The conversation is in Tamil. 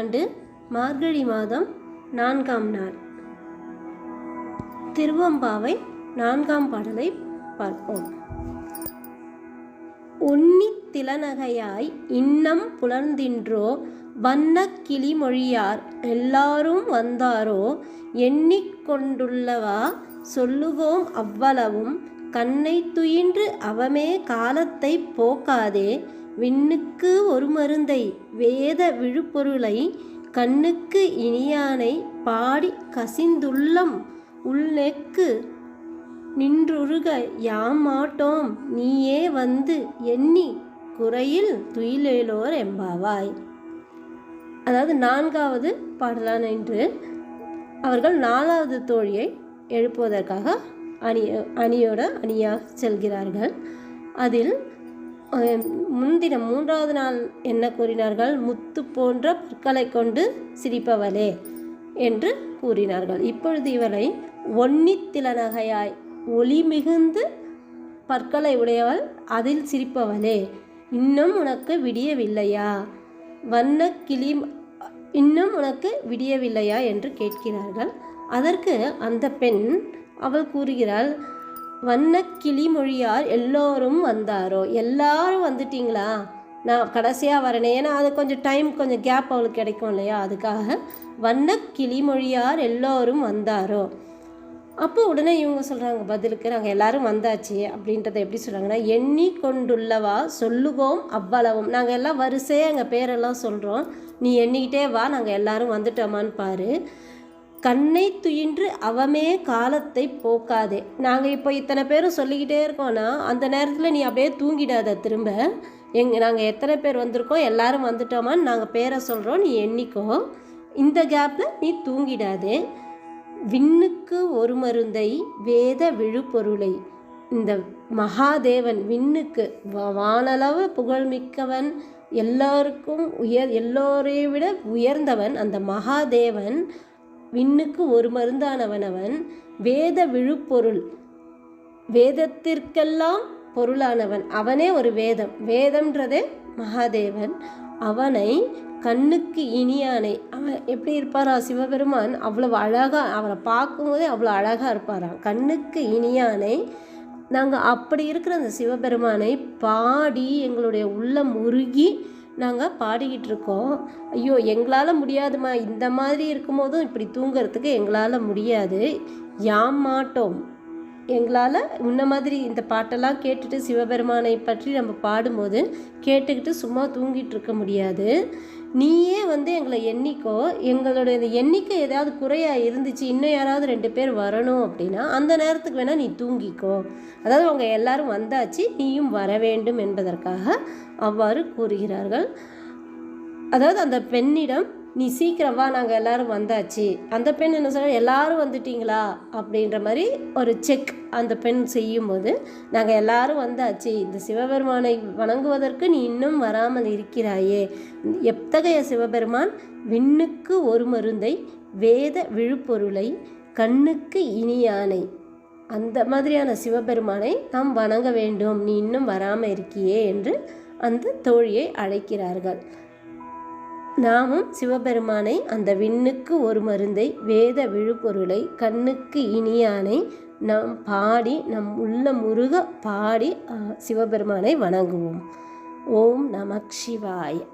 ஆண்டு மார்கழி மாதம் நான்காம் நாள். திருவம்பாவை நான்காம் பாடலை பார்ப்போம். உன்னி திலநகையாய் இன்னம் புலர்ந்தின்றோ வண்ணக் கிளிமொழியார் எல்லாரும் வந்தாரோ எண்ணிக்கொண்டுள்ளவா சொல்லுவோம் அவ்வளவும் கண்ணை துயின்று அவமே காலத்தை போக்காதே விண்ணுக்கு ஒரு மருந்தை வேத விழுப்பொருளை கண்ணுக்கு இனியானை பாடி கசிந்துள்ளம் உள்நெக்கு. நின்றுருக யாமாட்டோம் நீயே வந்து எண்ணி குறையில் துயிலேலோர் எம்பாவாய் அதாவது நான்காவது பாடலான் என்று அவர்கள் நாலாவது தோழியை எழுப்புவதற்காக அணி அணியோட அணியாக செல்கிறார்கள். அதில் முன்தினம் மூன்றாவது நாள் என்ன கூறினார்கள்? முத்து போன்ற பற்களை கொண்டு சிரிப்பவளே என்று கூறினார்கள். இப்பொழுது இவரை ஒன்னித்திலநகையாய் ஒளி மிகுந்து பற்களை உடையவள் அதில் சிரிப்பவளே இன்னும் உனக்கு விடியவில்லையா? வண்ண கிளி இன்னும் உனக்கு விடியவில்லையா? என்று கேட்கிறார்கள். அதற்கு அந்த பெண் அவள் கூறுகிறாள் வண்ண கிளிமொழியார் எல்லோரும் வந்தாரோ? எல்லாரும் வந்துட்டீங்களா? நான் கடைசியாக வரேனே. ஏன்னா அது கொஞ்சம் டைம் கொஞ்சம் கேப் அவளுக்கு கிடைக்கும் இல்லையா? அதுக்காக வண்ண கிளிமொழியார் எல்லோரும் வந்தாரோ? அப்போ உடனே இவங்க சொல்கிறாங்க பதிலுக்கு நாங்கள் எல்லாரும் வந்தாச்சு அப்படின்றத எப்படி சொல்கிறாங்கன்னா எண்ணி கொண்டுள்ளவா சொல்லுவோம் அவ்வளவும். நாங்கள் எல்லாம் வரிசையாக எங்கள் பேரெல்லாம் சொல்கிறோம் நீ எண்ணிக்கிட்டே வா நாங்கள் எல்லாரும் வந்துட்டோமான்னு பாரு. கண்ணை துயின்று அவமே காலத்தை போக்காதே. நாங்கள் இப்போ இத்தனை பேரும் சொல்லிக்கிட்டே இருக்கோன்னா அந்த நேரத்தில் நீ அப்படியே தூங்கிடாத திரும்ப. எங்க நாங்கள் எத்தனை பேர் வந்திருக்கோம் எல்லாரும் வந்துட்டோமான்னு நாங்கள் பேரை சொல்கிறோம் நீ எண்ணிக்கோ. இந்த கேப்பில் நீ தூங்கிடாதே. விண்ணுக்கு ஒரு மருந்தை வேத விழுப்பொருளை. இந்த மகாதேவன் விண்ணுக்கு வானளவு புகழ்மிக்கவன் எல்லாருக்கும் உயர் எல்லோரையும் விட உயர்ந்தவன் அந்த மகாதேவன் விண்ணுக்கு ஒரு மருந்தானவன் அவன் வேத விழுப்பொருள். வேதத்திற்கெல்லாம் பொருளானவன். அவனே ஒரு வேதம். வேதம்ன்றதே மகாதேவன். அவனை கண்ணுக்கு இனியானை. அவன் எப்படி இருப்பாரா? சிவபெருமான் அவ்வளவு அழகா அவரை பார்க்கும்போதே அவ்வளோ அழகா இருப்பாராம். கண்ணுக்கு இனியானை. நாங்கள் அப்படி இருக்கிற அந்த சிவபெருமானை பாடி எங்களுடைய உள்ளம் உருகி நாங்கள் பாடிக்கிட்டு இருக்கோம். ஐயோ எங்களால் முடியாதுமா இந்த மாதிரி இருக்கும்போதும் இப்படி தூங்கிறதுக்கு எங்களால் முடியாது. யாம் மாட்டோம் எங்களால் முன்ன மாதிரி இந்த பாட்டெல்லாம் கேட்டுட்டு சிவபெருமானை பற்றி நம்ம பாடும்போது கேட்டுக்கிட்டு சும்மா தூங்கிட்டு இருக்க முடியாது. நீயே வந்து எங்களை எண்ணிக்கோ. எங்களுடைய இந்த எண்ணிக்கை ஏதாவது குறையாக இருந்துச்சு இன்னும் யாராவது ரெண்டு பேர் வரணும் அப்படின்னா அந்த நேரத்துக்கு வேணால் நீ தூங்கிக்கோ. அதாவது அவங்க எல்லாரும் வந்தாச்சு நீயும் வர வேண்டும் என்பதற்காக அவ்வாறு கூறுகிறார்கள். அதாவது அந்த பெண்ணிடம் நீ சீக்கிரம் வா நாங்கள் எல்லாரும் வந்தாச்சு. அந்த பெண் என்ன சொல்ற எல்லோரும் வந்துட்டீங்களா? அப்படின்ற மாதிரி ஒரு செக் அந்த பெண் செய்யும்போது நாங்கள் எல்லாரும் வந்தாச்சு. இந்த சிவபெருமானை வணங்குவதற்கு நீ இன்னும் வராமல் இருக்கிறாயே. எத்தகைய சிவபெருமான்? விண்ணுக்கு ஒரு மருந்தை வேத விழுப்பொருளை கண்ணுக்கு இனியானை. அந்த மாதிரியான சிவபெருமானை நாம் வணங்க வேண்டும். நீ இன்னும் வராமல் இருக்கியே என்று அந்த தோழியை அழைக்கிறார்கள். நாமும் சிவபெருமானை அந்த விண்ணுக்கு ஒரு மருந்தை வேத விழுப்பொருளை கண்ணுக்கு இனியானை நாம் பாடி நம் உள்ள முருக பாடி சிவபெருமானை வணங்குவோம். ஓம் நமக் சிவாய.